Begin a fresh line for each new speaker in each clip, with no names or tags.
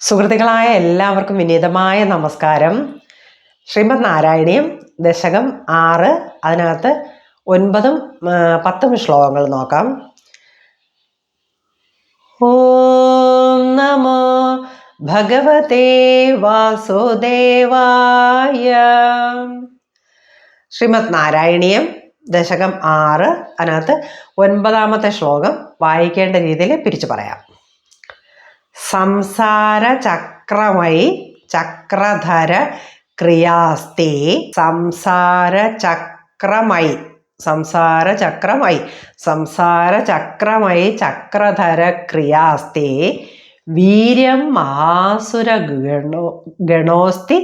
സുഹൃത്തുക്കളായ എല്ലാവർക്കും വിനീതമായ നമസ്കാരം. ശ്രീമദ് നാരായണീയം ദശകം ആറ് അതിനകത്ത് ഒൻപതും പത്തും ശ്ലോകങ്ങൾ നോക്കാം. ഓം നമോ ഭഗവതേ വാസുദേവായ. ശ്രീമദ് നാരായണീയം ദശകം ആറ് അതിനകത്ത് ഒൻപതാമത്തെ ശ്ലോകം വായിക്കേണ്ട രീതിയിൽ പിരിച്ചു പറയാം. സംസാര ചക്രമൈ ചക്രധര ക്രിയാസ്തേ സംസാര സംസാരചക്രമൈ സംസാര ചക്രമൈ സംസാര ചക്രമൈ ചക്രധര ക്രിയാസ്തേ വീര്യം മഹാസുര ഗണോ ഗണോസ്തി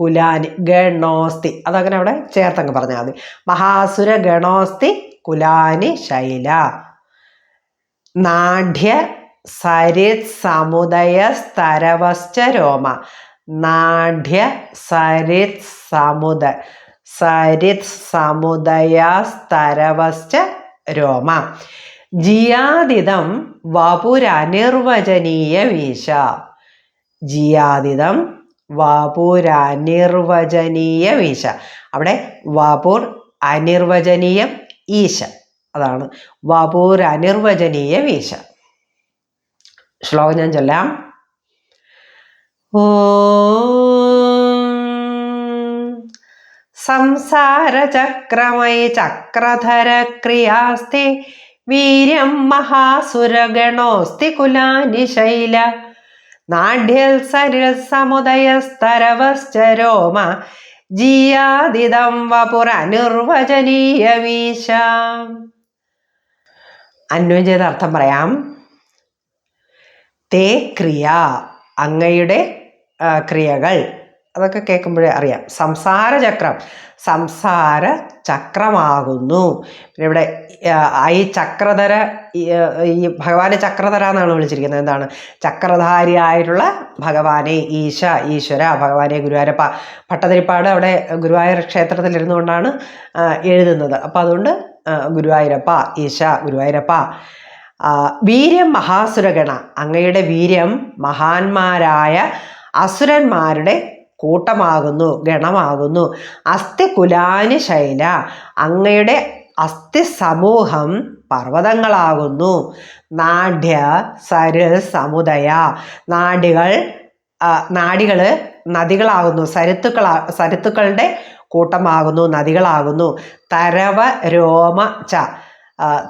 കുലാനി ഗണോസ്തി അതങ്ങനെ അവിടെ ചേർത്തങ്ങ് പറഞ്ഞാൽ മതി. മഹാസുര ഗണോസ്തി കുലാനി ശൈല നാഢ്യ സരിത് സമുദയ സ്തരവശ്ച രോമ. നാഢ്യ സരിത് സമുദ. സരിത് സമുദയ സ്തരവശ്ച രോമ. ജിയാദിതം വപുരനിർവചനീയ വീശ. ജിയാദിതം വപുരനിർവചനീയ വീശ. അവിടെ വപുർ അനിർവചനീയം ഈശ. അതാണ് വപുരനിർവചനീയ വീശ. ശ്ലോകം ഞാൻ ചൊല്ലാം. ഓ സംസാരചക്രമൈ ചക്രധര ക്രിയാസ്തി വീര്യം മഹാസുരഗണോസ്തി കുലാനി ശൈല നാഢ്യൽ സരിൽ സമുദയസ്തരവശ്ചരോമ ജിയാദിതം വപുരനിർവചനീയ വീശ അന്വയം ചെയ്ത അർത്ഥം പറയാം. തേ ക്രിയ അങ്ങയുടെ ക്രിയകൾ. അതൊക്കെ കേൾക്കുമ്പോഴേ അറിയാം. സംസാര ചക്രം. സംസാര ചക്രമാകുന്നു. പിന്നെ ഇവിടെ ഈ ചക്രധര ഈ, ഭഗവാനെ ചക്രധര എന്നാണ് വിളിച്ചിരിക്കുന്നത്. എന്താണ്? ചക്രധാരിയായിട്ടുള്ള ഭഗവാനെ ഈശ ഈശ്വര ഭഗവാനെ ഗുരുവായൂരപ്പ ഭട്ടതിരിപ്പാട് അവിടെ ഗുരുവായൂർ ക്ഷേത്രത്തിൽ ഇരുന്നുകൊണ്ടാണ് എഴുതുന്നത്. അപ്പോൾ അതുകൊണ്ട് ഗുരുവായൂരപ്പ ഈശ ഗുരുവായൂരപ്പ. വീര്യം മഹാസുരഗണ. അങ്ങയുടെ വീര്യം മഹാന്മാരായ അസുരന്മാരുടെ കൂട്ടമാകുന്നു ഗണമാകുന്നു. അസ്ഥി കുലാനി ശൈല. അങ്ങയുടെ അസ്ഥി സമൂഹം പർവതങ്ങളാകുന്നു. നാഢ്യ സര് സമുദയ. നാടികൾ നാടികൾ നദികളാകുന്നു. സരുത്തുക്കളാ സരുത്തുക്കളുടെ കൂട്ടമാകുന്നു നദികളാകുന്നു. തരവ രോമ ച.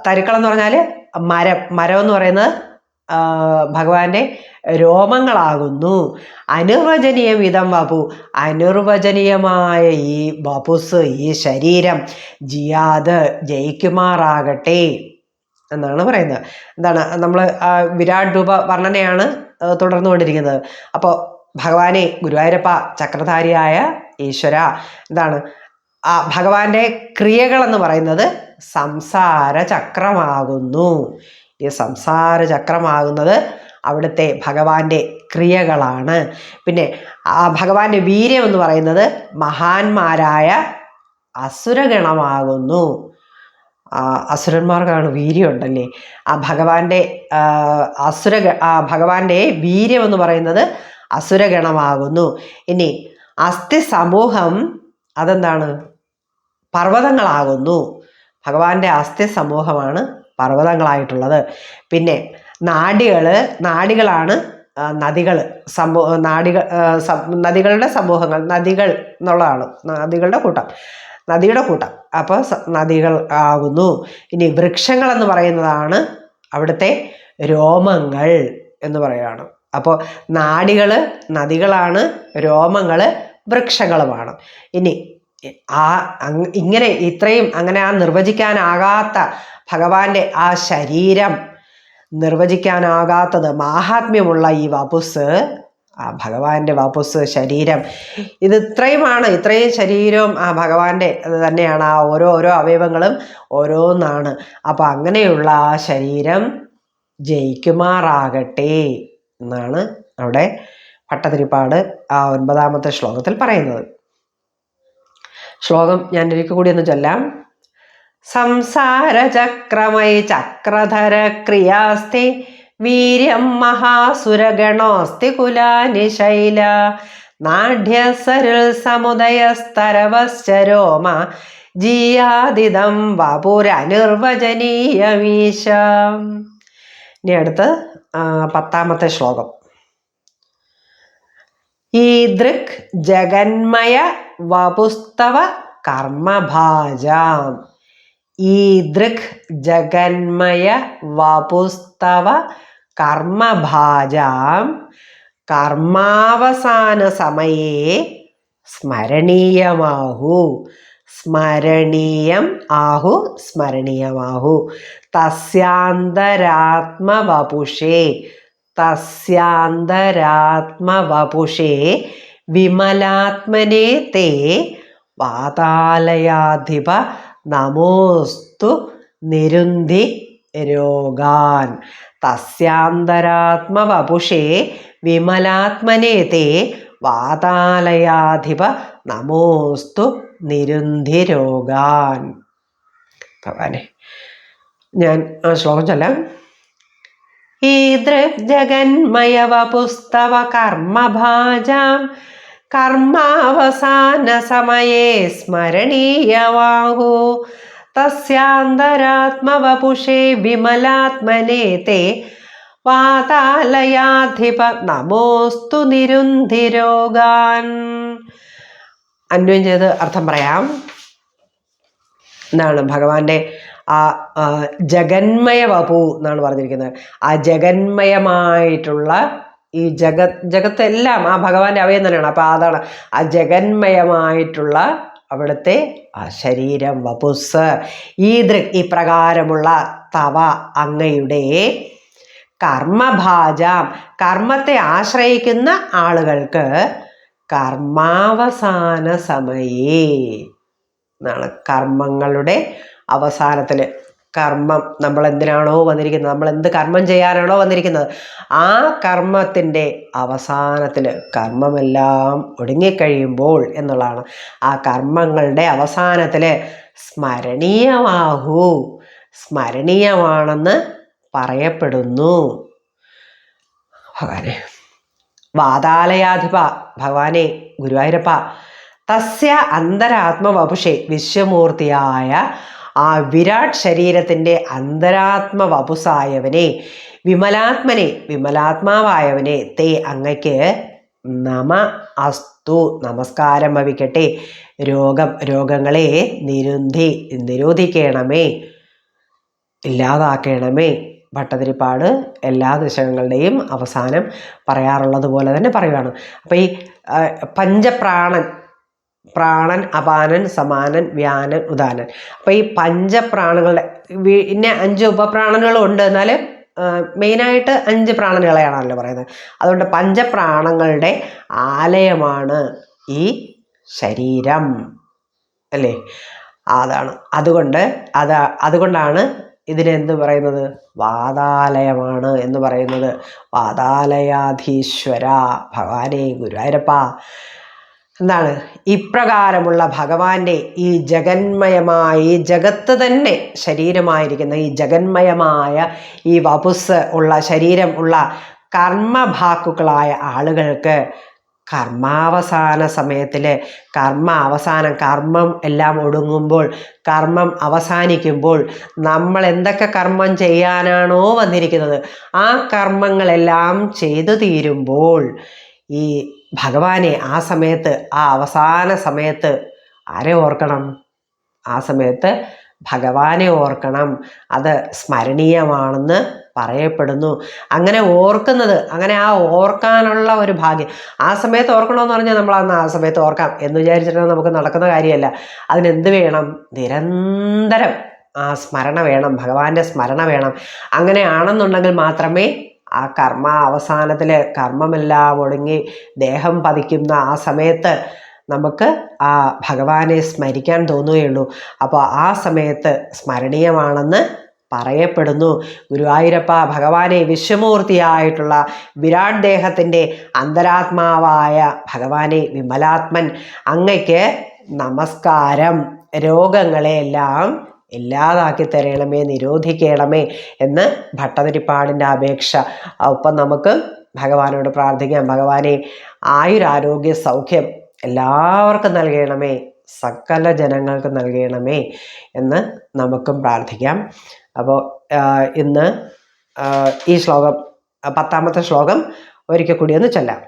തരുക്കളെന്ന് പറഞ്ഞാൽ മരം മരം എന്ന് പറയുന്നത് ഭഗവാന്റെ രോമങ്ങളാകുന്നു. അനിർവചനീയ വിധം വപു അനിർവചനീയമായ ഈ വപുസ് ഈ ശരീരം ജിയാദ് ജയിക്കുമാറാകട്ടെ എന്നാണ് പറയുന്നത്. എന്താണ് നമ്മൾ വിരാട് രൂപ വർണനയാണ് തുടർന്നുകൊണ്ടിരിക്കുന്നത് അപ്പോൾ ഭഗവാനെ ഗുരുവായൂരപ്പ ചക്രധാരിയായ ഈശ്വര എന്താണ് ആ ഭഗവാന്റെ ക്രിയകളെന്ന് പറയുന്നത് സംസാര ചക്രമാകുന്നു. ഈ സംസാര ചക്രമാകുന്നത് അവിടുത്തെ ഭഗവാന്റെ ക്രിയകളാണ്. പിന്നെ ആ ഭഗവാന്റെ വീര്യം എന്ന് പറയുന്നത് മഹാന്മാരായ അസുരഗണമാകുന്നു. അസുരന്മാർക്കാണ് വീര്യം ഉണ്ടല്ലേ? ആ ഭഗവാന്റെ അസുര ഭഗവാന്റെ വീര്യം എന്ന് പറയുന്നത് അസുരഗണമാകുന്നു. ഇനി അസ്ഥി സമൂഹം അതെന്താണ്? പർവതങ്ങളാകുന്നു. ഭഗവാന്റെ അസ്ഥി സമൂഹമാണ് പർവതങ്ങളായിട്ടുള്ളത്. പിന്നെ നാടികൾ നാടികളാണ് നദികൾ സമൂ നാടികൾ നദികളുടെ സമൂഹങ്ങൾ നദികൾ എന്നുള്ളതാണ് നദികളുടെ കൂട്ടം നദിയുടെ കൂട്ടം. അപ്പോൾ നദികൾ ആകുന്നു. ഇനി വൃക്ഷങ്ങൾ എന്ന് പറയുന്നതാണ് അവിടുത്തെ രോമങ്ങൾ എന്ന് പറയുകയാണ് അപ്പോൾ നാടികൾ നദികളാണ് രോമങ്ങൾ വൃക്ഷങ്ങളുമാണ്. ഇനി ആ ഇങ്ങനെ ഇത്രയും അങ്ങനെ ആ നിർവചിക്കാനാകാത്ത ഭഗവാന്റെ ആ ശരീരം നിർവചിക്കാനാകാത്തത് മാഹാത്മ്യമുള്ള ഈ വപുസ് ആ ഭഗവാന്റെ വപുസ് ശരീരം. ഇത് ഇത്രയുമാണ്. ഇത്രയും ശരീരവും ആ ഭഗവാന്റെ അത് തന്നെയാണ്. ആ ഓരോ ഓരോ അവയവങ്ങളും ഓരോന്നാണ്. അപ്പം അങ്ങനെയുള്ള ആ ശരീരം ജയിക്കുമാറാകട്ടെ എന്നാണ് അവിടെ ഭട്ടതിരിപ്പാട് ആ ഒൻപതാമത്തെ ശ്ലോകത്തിൽ പറയുന്നത്. ശ്ലോകം ഞാൻ ഒരിക്കൽ കൂടി ഒന്ന് ചൊല്ലാം. സംസാരചക്രമൈ ചക്രധര ക്രിയാസ്തി വീര്യം മഹാസുരഗണോസ്തി കുലാനിശൈല. നാഢ്യസരുൾ സമുദയസ്തരവശ്ചരോമ ജിയാദിതം വപുരനിർവചനീയമീശ. ഇനി അടുത്ത് പത്താമത്തെ ശ്ലോകം. ഈദൃക് ജഗന്മയ വപുസ്തവ കർമ്മഭാജാം. ഈദൃക് ജഗന്മയ വപുസ്തവ കർമ്മഭാജാം. കർമാവസാന സമയേ സ്മരണീയമാഹു. സ്മരണീയം ആഹു സ്മരണീയമാഹു. തസ്യാന്തരാത്മവപുഷേ തസ്യാന്തരാത്മവപുഷേ വിമലാത്മനെ തേ വാതാലയാധിപ നമോസ്തു നിരുന്ധി രോഗാൻ. തസ്യാന്തരാത്മവപുഷേ വിമലാത്മനെ തേ വാതാലയാധിപ നമോസ്തു നിരുന്ധി രോഗാൻ. ഭഗവാനെ ഞാൻ ആ ശ്ലോകം ചൊല്ലാം. കർമാവസാന സമയേ സ്മരണീയവാഹു. തസ്യാന്തരാത്മവപുഷേ വിമലാത്മനെ തേ. വാതാലയാധിപ നമോസ്തു നിരുന്ധിരോഗാൻ. അന്വയം ചെയ്ത് അർത്ഥം പറയാം. എന്താണ് ഭഗവാന്റെ ആ ജഗന്മയ വപു എന്നാണ് പറഞ്ഞിരിക്കുന്നത്. ആ ജഗന്മയമായിട്ടുള്ള ഈ ജഗത് ജഗത്തെല്ലാം ആ ഭഗവാന്റെ അവയം തന്നെയാണ്. അപ്പോൾ അതാണ് ആ ജഗന്മയമായിട്ടുള്ള അവിടുത്തെ ആ ശരീരം വപുസ് ഈ ദൃ ഇപ്രകാരമുള്ള തവ അങ്ങയുടെ കർമ്മഭാജാം കർമ്മത്തെ ആശ്രയിക്കുന്ന ആളുകൾക്ക് കർമാവസാന സമയേ എന്നാണ് കർമ്മങ്ങളുടെ അവസാനത്തിൽ കർമ്മം നമ്മൾ എന്തിനാണോ വന്നിരിക്കുന്നത്? നമ്മൾ എന്ത് കർമ്മം ചെയ്യാനാണോ വന്നിരിക്കുന്നത്? ആ കർമ്മത്തിന്റെ അവസാനത്തിൽ കർമ്മമെല്ലാം ഒടുങ്ങിക്കഴിയുമ്പോൾ എന്നുള്ളതാണ്. ആ കർമ്മങ്ങളുടെ അവസാനത്തിൽ സ്മരണീയമാകൂ. സ്മരണീയമാണെന്ന് പറയപ്പെടുന്നു. ഭഗവാനെ വാതാലയാധിപ ഭഗവാനെ ഗുരുവായൂരപ്പ തസ്യ അന്തരാത്മവപുഷെ വിശ്വമൂർത്തിയായ ആ വിരാട് ശരീരത്തിന്റെ അന്തരാത്മ വപുസായവനെ വിമലാത്മനെ വിമലാത്മാവായവനെ തേ അങ്ങയ്ക്ക് നമ അസ്തു നമസ്കാരം ഭവിക്കട്ടെ. രോഗം രോഗങ്ങളെ നിരുന്ധി നിരോധിക്കണമേ ഇല്ലാതാക്കണമേ. ഭട്ടതിരിപ്പാട് എല്ലാ ദശകങ്ങളുടെയും അവസാനം പറയാറുള്ളത് പോലെ തന്നെ പറയുകയാണ് അപ്പോൾ ഈ പഞ്ചപ്രാണൻ പ്രാണൻ അപാനൻ സമാനൻ വ്യാനൻ ഉദാനൻ. അപ്പോൾ ഈ പഞ്ചപ്രാണങ്ങളുടെ പിന്നെ അഞ്ച് ഉപപ്രാണനുകളും ഉണ്ട് എന്നാൽ മെയിനായിട്ട് അഞ്ച് പ്രാണനുകളെയാണല്ലോ പറയുന്നത്. അതുകൊണ്ട് പഞ്ചപ്രാണങ്ങളുടെ ആലയമാണ് ഈ ശരീരം. അല്ലേ? അതാണ്. അതുകൊണ്ട് അത് അതുകൊണ്ടാണ് ഇതിനെന്ത് പറയുന്നത്? വാതാലയമാണ് എന്ന് പറയുന്നത്. വാതാലയാധീശ്വര ഭഗവാനെ ഗുരുവായൂരപ്പ. എന്താണ്? ഇപ്രകാരമുള്ള ഭഗവാന്റെ ഈ ജഗന്മയമായ ഈ ജഗത്ത് തന്നെ ശരീരമായിരിക്കുന്ന ഈ ജഗന്മയമായ ഈ വപുസ് ഉള്ള ശരീരം ഉള്ള കർമ്മഭാക്കുക്കളായ ആളുകൾക്ക് കർമാവസാന സമയത്തിൽ കർമ്മ അവസാനം കർമ്മം എല്ലാം ഒടുങ്ങുമ്പോൾ കർമ്മം അവസാനിക്കുമ്പോൾ നമ്മൾ എന്തൊക്കെ കർമ്മം ചെയ്യാനാണോ വന്നിരിക്കുന്നത് ആ കർമ്മങ്ങളെല്ലാം ചെയ്തു തീരുമ്പോൾ ഈ ഭഗവാനെ ആ സമയത്ത് ആ അവസാന സമയത്ത് ആരെ ഓർക്കണം? ആ സമയത്ത് ഭഗവാനെ ഓർക്കണം. അത് സ്മരണീയമാണെന്ന് പറയപ്പെടുന്നു. അങ്ങനെ ഓർക്കുന്നത് അങ്ങനെ ആ ഓർക്കാനുള്ള ഒരു ഭാഗ്യം. ആ സമയത്ത് ഓർക്കണമെന്ന് പറഞ്ഞാൽ നമ്മൾ അന്ന് ആ സമയത്ത് ഓർക്കാം എന്ന് വിചാരിച്ചിട്ട് നമുക്ക് നടക്കുന്ന കാര്യമല്ല. അതിനെന്ത് വേണം? നിരന്തരം ആ സ്മരണ വേണം ഭഗവാന്റെ സ്മരണ വേണം. അങ്ങനെയാണെന്നുണ്ടെങ്കിൽ മാത്രമേ ആ കർമ്മ അവസാനത്തിൽ കർമ്മമെല്ലാം ഒടുങ്ങി ദേഹം പതിക്കുന്ന ആ സമയത്ത് നമുക്ക് ആ ഭഗവാനെ സ്മരിക്കാൻ തോന്നുകയുള്ളൂ. അപ്പോൾ ആ സമയത്ത് സ്മരണീയമാണെന്ന് പറയപ്പെടുന്നു. ഗുരുവായൂരപ്പ ഭഗവാനെ വിശ്വമൂർത്തിയായിട്ടുള്ള വിരാട് ദേഹത്തിന്റെ അന്തരാത്മാവായ ഭഗവാനെ വിമലാത്മൻ അങ്ങയ്ക്ക് നമസ്കാരം. രോഗങ്ങളെയെല്ലാം ഇല്ലാതാക്കി തരണമേ നിരോധിക്കണമേ എന്ന് ഭട്ടതിരിപ്പാടിന്റെ അപേക്ഷ. ഒപ്പം നമുക്ക് ഭഗവാനോട് പ്രാർത്ഥിക്കാം. ഭഗവാനെ ആയുരാരോഗ്യ സൗഖ്യം എല്ലാവർക്കും നൽകണമേ സകല ജനങ്ങൾക്ക് നൽകണമേ എന്ന് നമുക്കും പ്രാർത്ഥിക്കാം. അപ്പോൾ ഇന്ന് ഈ ശ്ലോകം പത്താമത്തെ ശ്ലോകം ഒരിക്കൽ കൂടി ഒന്ന് ചൊല്ലാം.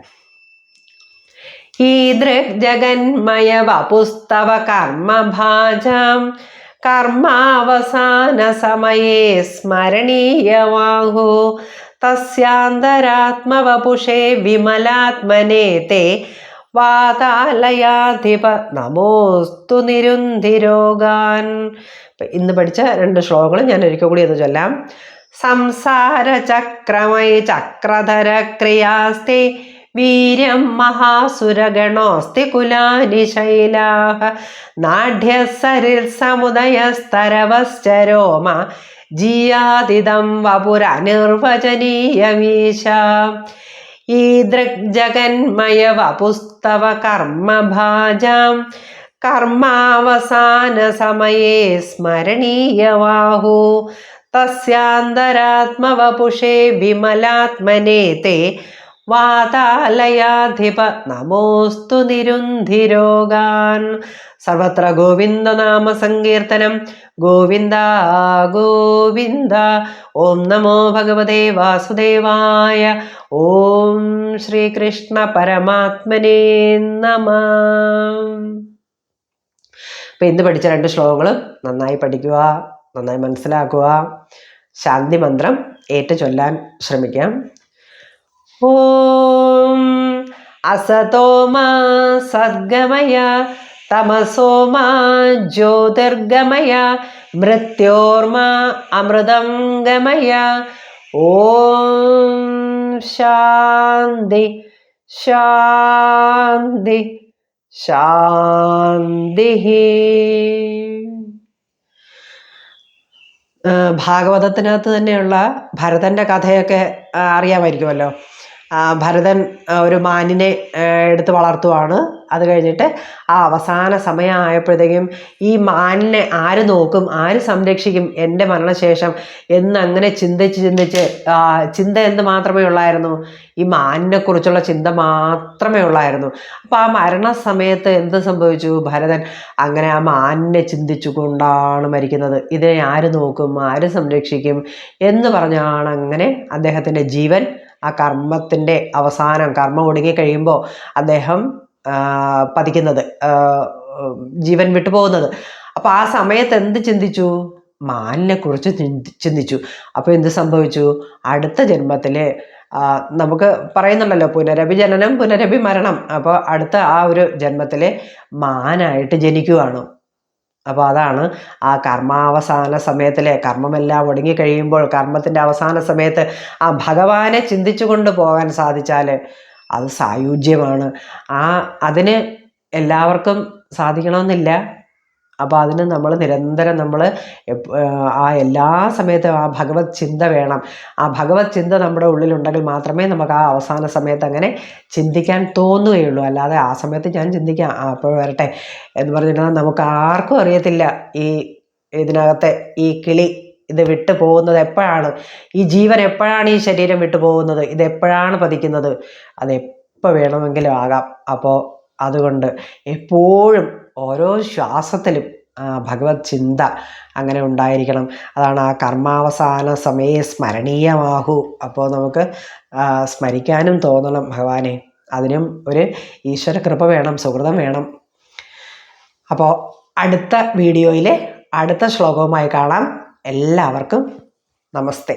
ഈദൃക് ജഗന്മയവ പുസ്തവ കർമ്മഭാജാം കർമാവസാന സമയേ സ്മരണീയവാഹു തസ്യാന്തരാത്മവപുഷേ വിമലാത്മനെ തേ വാതാലയാധിപ. നമോസ്തു നിരുന്ധിരോഗാൻ ഇപ്പം ഇന്ന് പഠിച്ച രണ്ട് ശ്ലോകങ്ങൾ ഞാൻ ഒരിക്കൽ കൂടി ഒന്ന് ചൊല്ലാം. സംസാര ചക്രമയ ചക്രധര ക്രിയാസ്തി വീര്യം മഹാസുരഗണോസ്തി കുലാനിശൈലാഹ നാഢ്യസരിൽ സമുദയസ്തരവശ്ചരോമ ജീയാതിദം വപുരനിർവചനീയമീശ. ദൃഗ്ജഗന്മയ വപുസ്തവ കർമ്മഭാജാം കർമാവസാന സമയേ സ്മരണീയവാഹു. തസ്യാന്തരാത്മവപുഷേ വിമലാത്മനേ തേ വാതാലയാധിപ നമോസ്തു നിരുന്ധിരോഗാൻ. സർവത്ര ഗോവിന്ദനാമ സങ്കീർത്തനം. ഗോവിന്ദ ഗോവിന്ദ. ഓം നമോ ഭഗവതേ വാസുദേവായ. ഓം ശ്രീകൃഷ്ണ പരമാത്മനേ നമ. അപ്പം ഇന്ന് പഠിച്ച രണ്ട് ശ്ലോകങ്ങളും നന്നായി പഠിക്കുക നന്നായി മനസ്സിലാക്കുക. ശാന്തി മന്ത്രം ഏറ്റു ചൊല്ലാൻ ശ്രമിക്കാം. ഓം അസതോമ സദ്ഗമയ തമസോമ ജ്യോതിർഗമയ മൃത്യോർമ അമൃതം ഗമയ ഓം ശാന്തി ശാന്തി ശാന്തി ഭാഗവതത്തിനകത്ത് തന്നെയുള്ള ഭരതന്റെ കഥയൊക്കെ അറിയാമായിരിക്കുമല്ലോ? ഭരതൻ ഒരു മാനിനെ എടുത്ത് വളർത്തുവാണ്. അത് കഴിഞ്ഞിട്ട് ആ അവസാന സമയമായപ്പോഴത്തേക്കും ഈ മാനിനെ ആര് നോക്കും ആര് സംരക്ഷിക്കും എന്റെ മരണശേഷം എന്നങ്ങനെ ചിന്തിച്ച് ചിന്തിച്ച് ചിന്ത എന്ത് മാത്രമേ ഉള്ളായിരുന്നു? ഈ മാനിനെ കുറിച്ചുള്ള ചിന്ത മാത്രമേ ഉള്ളായിരുന്നു. അപ്പോൾ ആ മരണസമയത്ത് എന്ത് സംഭവിച്ചു ഭരതൻ? അങ്ങനെ ആ മാനിനെ ചിന്തിച്ചു കൊണ്ടാണ് മരിക്കുന്നത്. ഇതിനെ ആര് നോക്കും ആര് സംരക്ഷിക്കും എന്ന് പറഞ്ഞാണ് അങ്ങനെ അദ്ദേഹത്തിന്റെ ജീവൻ ആ കർമ്മത്തിന്റെ അവസാനം കർമ്മം ഒടുങ്ങി കഴിയുമ്പോൾ അദ്ദേഹം പതിക്കുന്നത് ജീവൻ ജീവൻ വിട്ടുപോകുന്നത് അപ്പോൾ ആ സമയത്ത് എന്ത് ചിന്തിച്ചു? മാനിനെ കുറിച്ച് ചിന്തിച്ചു. അപ്പോൾ എന്ത് സംഭവിച്ചു? അടുത്ത ജന്മത്തിൽ നമുക്ക് പറയുന്നുണ്ടല്ലോ പുനരഭി ജനനം പുനരഭി മരണം. അപ്പോൾ അടുത്ത ആ ഒരു ജന്മത്തിൽ മാനായിട്ട് ജനിക്കുവാണ്. അപ്പോൾ അതാണ് ആ കർമാവസാന സമയത്തിലെ കർമ്മമെല്ലാം ഒടുങ്ങി കഴിയുമ്പോൾ കർമ്മത്തിന്റെ അവസാന സമയത്ത് ആ ഭഗവാനെ ചിന്തിച്ചു കൊണ്ട് പോകാൻ സാധിച്ചാൽ അത് സായുജ്യമാണ്. ആ അതിന് എല്ലാവർക്കും സാധിക്കണമെന്നില്ല. അപ്പോൾ അതിന് നമ്മൾ നിരന്തരം നമ്മൾ ആ എല്ലാ സമയത്തും ആ ഭഗവത് ചിന്ത വേണം. ആ ഭഗവത് ചിന്ത നമ്മുടെ ഉള്ളിലുണ്ടെങ്കിൽ മാത്രമേ നമുക്ക് ആ അവസാന സമയത്ത് അങ്ങനെ ചിന്തിക്കാൻ തോന്നുകയുള്ളൂ. അല്ലാതെ ആ സമയത്ത് ഞാൻ ചിന്തിക്കാം. അപ്പോൾ വരട്ടെ. എന്ന് പറഞ്ഞിട്ടുണ്ടെങ്കിൽ നമുക്ക് ആർക്കും അറിയത്തില്ല ഈ ഇതിനകത്തെ ഈ കിളി ഇത് വിട്ടു പോകുന്നത് എപ്പോഴാണ്? ഈ ജീവൻ എപ്പോഴാണ് ഈ ശരീരം വിട്ടു പോകുന്നത്? ഇത് എപ്പോഴാണ് പതിക്കുന്നത്? അത് എപ്പോൾ വേണമെങ്കിലും ആകാം. അപ്പോൾ അതുകൊണ്ട് എപ്പോഴും ഓരോ ശ്വാസത്തിലും ഭഗവത് ചിന്ത അങ്ങനെ ഉണ്ടായിരിക്കണം. അതാണ് ആ കർമാവസാന സമയെ സ്മരണീയമാഹു അപ്പോൾ നമുക്ക് സ്മരിക്കാനും തോന്നണം ഭഗവാനെ. അതിനും ഒരു ഈശ്വര കൃപ വേണം സുഹൃതം വേണം. അപ്പോൾ അടുത്ത വീഡിയോയിലെ അടുത്ത ശ്ലോകവുമായി കാണാം. എല്ലാവർക്കും നമസ്തേ.